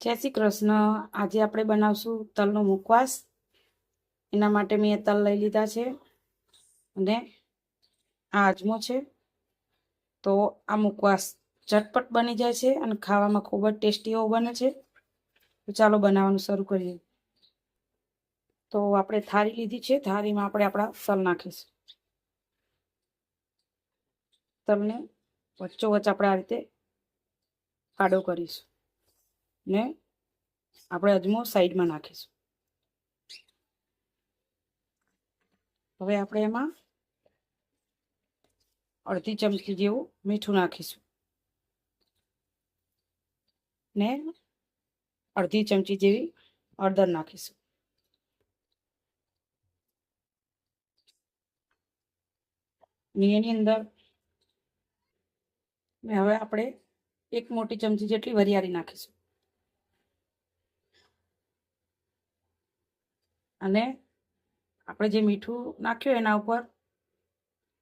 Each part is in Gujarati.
જય શ્રી કૃષ્ણ. આજે આપણે બનાવશું તલનો મુખવાસ. એના માટે મેં તલ લઈ લીધા છે અને આ આજમો છે. તો આ મુખવાસ ઝટપટ બની જાય છે અને ખાવામાં ખૂબ જ ટેસ્ટી એવો બને છે. તો ચાલો બનાવવાનું શરૂ કરીએ. તો આપણે થાળી લીધી છે. થાળીમાં આપણે આપણા તલ નાખીશું. તલને વચ્ચોવચ્ચ આપણે આ રીતે આડો કરીશું. ને આપણે અજમો સાઈડમાં નાખીશું. હવે આપણે એમાં અડધી ચમચી જેવું મીઠું નાખીશું. ને અડધી ચમચી જેવી હળદર નાખીશું. ને એની અંદર ને હવે આપણે એક મોટી ચમચી જેટલી વરિયાળી નાખીશું. અને આપણે જે મીઠું નાખ્યું એના ઉપર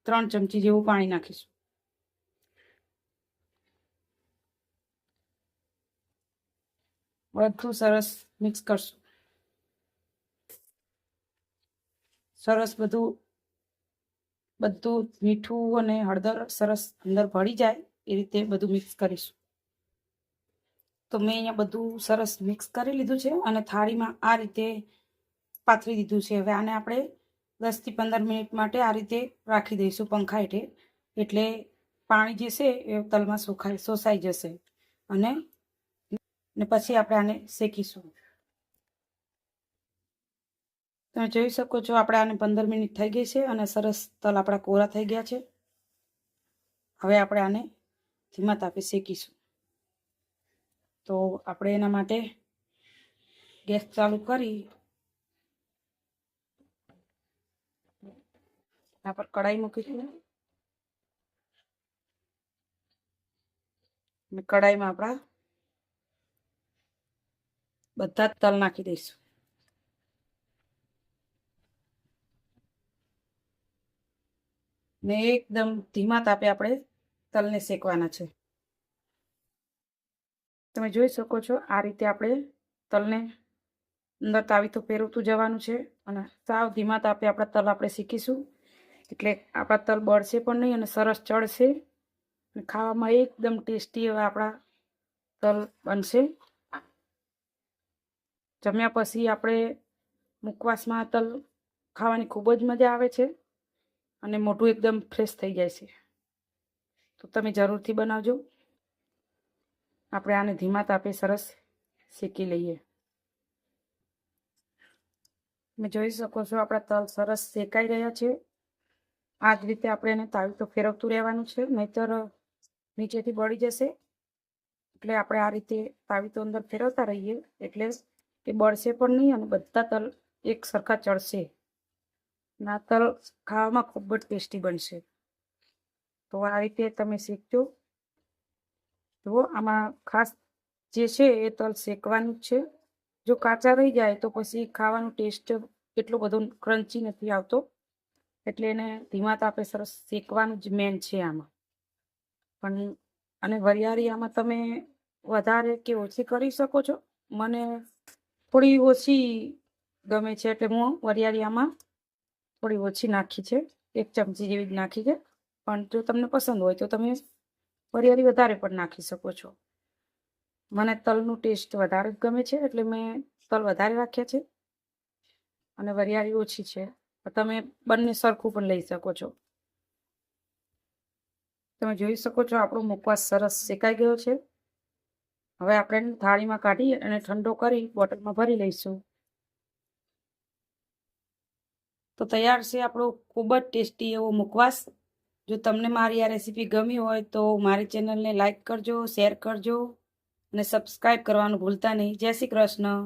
ત્રણ ચમચી જેવું પાણી નાખીશું. બધું સરસ મિક્સ કરશું. સરસ બધું બધું મીઠું અને હળદર સરસ અંદર ભળી જાય એ રીતે બધું મિક્સ કરીશું. તો મેં અહીંયા બધું સરસ મિક્સ કરી લીધું છે અને થાળીમાં આ રીતે પાથરી દીધું છે. હવે આને આપણે દસથી પંદર મિનિટ માટે આ રીતે રાખી દઈશું પંખા હેઠે. એટલે પાણી જે છે એ તલમાં સુખાઈ શોષાઈ જશે. અને ને પછી આપણે આને શેકીશું. તમે જોઈ શકો છો આપણે આને પંદર મિનિટ થઈ ગઈ છે અને સરસ તલ આપણા કોરા થઈ ગયા છે. હવે આપણે આને ધીમા તાપે શેકીશું. તો આપણે એના માટે ગેસ ચાલુ કરી આ પર કઢાઈ મૂકીશું અને કઢાઈમાં આપણા બધા જ તલ નાખી દઈશું ને એકદમ ધીમા તાપે આપણે તલને શેકવાના છે તમે જોઈ શકો છો આ રીતે આપણે તલને અંદર તાવી તો ફેરવતું જવાનું છે અને સાવ ધીમા તાપે આપણા તલ આપણે શીખીશું. એટલે આપણા તલ બળશે પણ નહીં અને સરસ ચડશે ખાવામાં એકદમ ટેસ્ટી એવા આપણા તલ બનશે. જમ્યા પછી આપણે મુકવાસમાં તલ ખાવાની ખૂબ જ મજા આવે છે અને મોટું એકદમ ફ્રેશ થઈ જાય છે. તો તમે જરૂરથી બનાવજો. આપણે આને ધીમા તાપે સરસ શેકી લઈએ. તમે જોઈ શકો છો આપણા તલ સરસ શેકાઈ રહ્યા છે. આ જ રીતે આપણે એને તાવી તો ફેરવતું રહેવાનું છે, નહીતર નીચેથી બળી જશે. એટલે આપણે આ રીતે તાવી તો અંદર ફેરવતા રહીએ, એટલે એ બળશે પણ નહીં અને બધા તલ એક સરખા ચડશે. ના તલ ખાવામાં ખૂબ જ ટેસ્ટી બનશે. તો આ રીતે તમે શેકજો. જુઓ, આમાં ખાસ જે છે એ તલ શેકવાનું છે. જો કાચા રહી જાય તો પછી ખાવાનું ટેસ્ટ એટલો બધો ક્રન્ચી નથી આવતો. એટલે એને ધીમા તાપે સરસ શેકવાનું જ મેન છે આમાં. પણ, અને વરિયાળી આમાં તમે વધારે કે ઓછી કરી શકો છો? મને થોડી ઓછી ગમે છે એટલે હું વરિયાળી આમાં થોડી ઓછી નાખી છે. એક ચમચી જેવી જ નાખી છે. પણ જો તમને પસંદ હોય તો તમે વરિયાળી વધારે પણ નાખી શકો છો. મને તલનું ટેસ્ટ વધારે ગમે છે એટલે મેં તલ વધારે રાખ્યા છે. અને વરિયાળી ઓછી છે. તમે બંને સરખું પણ લઈ શકો છો. તમે જોઈ શકો છો આપણો મુખવાસ સરસ શેકાઈ ગયો છે. હવે આપણે થાળીમાં કાઢી અને ઠંડો કરી બોટલમાં ભરી લઈશું. તો તૈયાર છે આપણો ખૂબ જ ટેસ્ટી એવો મુખવાસ. જો તમને મારી આ રેસીપી ગમી હોય તો મારી ચેનલને લાઇક કરજો, શેર કરજો અને સબસ્ક્રાઈબ કરવાનું ભૂલતા નહીં. જય શ્રી કૃષ્ણ.